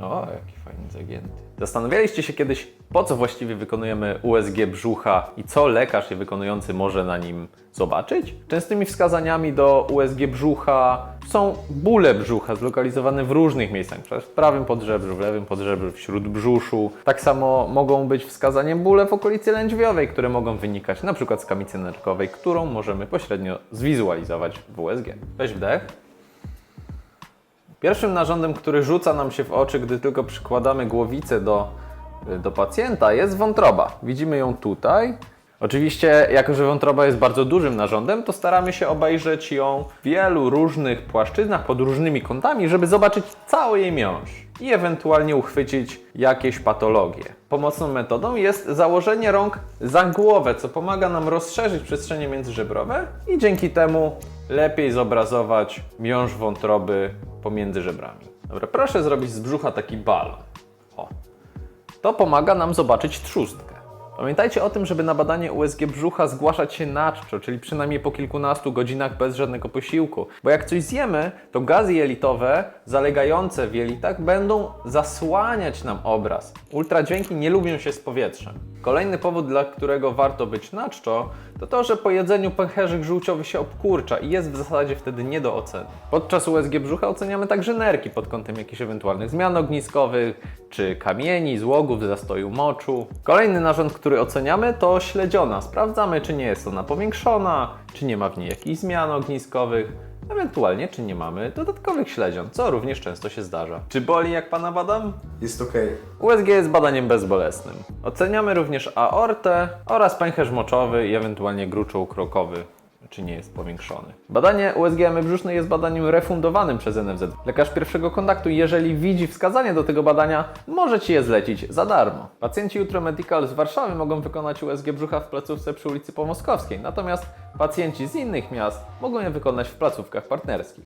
O, jaki fajny zagięty. Zastanawialiście się kiedyś, po co właściwie wykonujemy USG brzucha i co lekarz je wykonujący może na nim zobaczyć? Częstymi wskazaniami do USG brzucha są bóle brzucha zlokalizowane w różnych miejscach, w prawym podżebrzu, w lewym podżebrzu, w śródbrzuszu. Tak samo mogą być wskazaniem bóle w okolicy lędźwiowej, które mogą wynikać np. z kamicy nerkowej, którą możemy pośrednio zwizualizować w USG. Weź wdech. Pierwszym narządem, który rzuca nam się w oczy, gdy tylko przykładamy głowicę do, do pacjenta, jest wątroba. Widzimy ją tutaj. Oczywiście, jako że wątroba jest bardzo dużym narządem, to staramy się obejrzeć ją w wielu różnych płaszczyznach, pod różnymi kątami, żeby zobaczyć cały jej miąższ i ewentualnie uchwycić jakieś patologie. Pomocną metodą jest założenie rąk za głowę, co pomaga nam rozszerzyć przestrzenie międzyżebrowe i dzięki temu lepiej zobrazować miąższ wątroby pomiędzy żebrami. Dobra, proszę zrobić z brzucha taki balon. O. To pomaga nam zobaczyć trzustkę. Pamiętajcie o tym, żeby na badanie USG brzucha zgłaszać się na czczo, czyli przynajmniej po kilkunastu godzinach bez żadnego posiłku. Bo jak coś zjemy, to gazy jelitowe zalegające w jelitach będą zasłaniać nam obraz. Ultradźwięki nie lubią się z powietrzem. Kolejny powód, dla którego warto być na czczo, to to, że po jedzeniu pęcherzyk żółciowy się obkurcza i jest w zasadzie wtedy nie do oceny. Podczas USG brzucha oceniamy także nerki pod kątem jakichś ewentualnych zmian ogniskowych, czy kamieni, złogów, zastoju moczu. Kolejny narząd, który oceniamy to śledziona. Sprawdzamy, czy nie jest ona powiększona, czy nie ma w niej jakichś zmian ogniskowych, ewentualnie czy nie mamy dodatkowych śledzion, co również często się zdarza. Czy boli jak pana badam? Jest ok. USG jest badaniem bezbolesnym. Oceniamy również aortę oraz pęcherz moczowy i ewentualnie gruczoł krokowy, czy nie jest powiększony. Badanie USG jamy brzusznej jest badaniem refundowanym przez NFZ. Lekarz pierwszego kontaktu, jeżeli widzi wskazanie do tego badania, może Ci je zlecić za darmo. Pacjenci Jutro Medical z Warszawy mogą wykonać USG brzucha w placówce przy ulicy Pomoskowskiej, natomiast pacjenci z innych miast mogą je wykonać w placówkach partnerskich.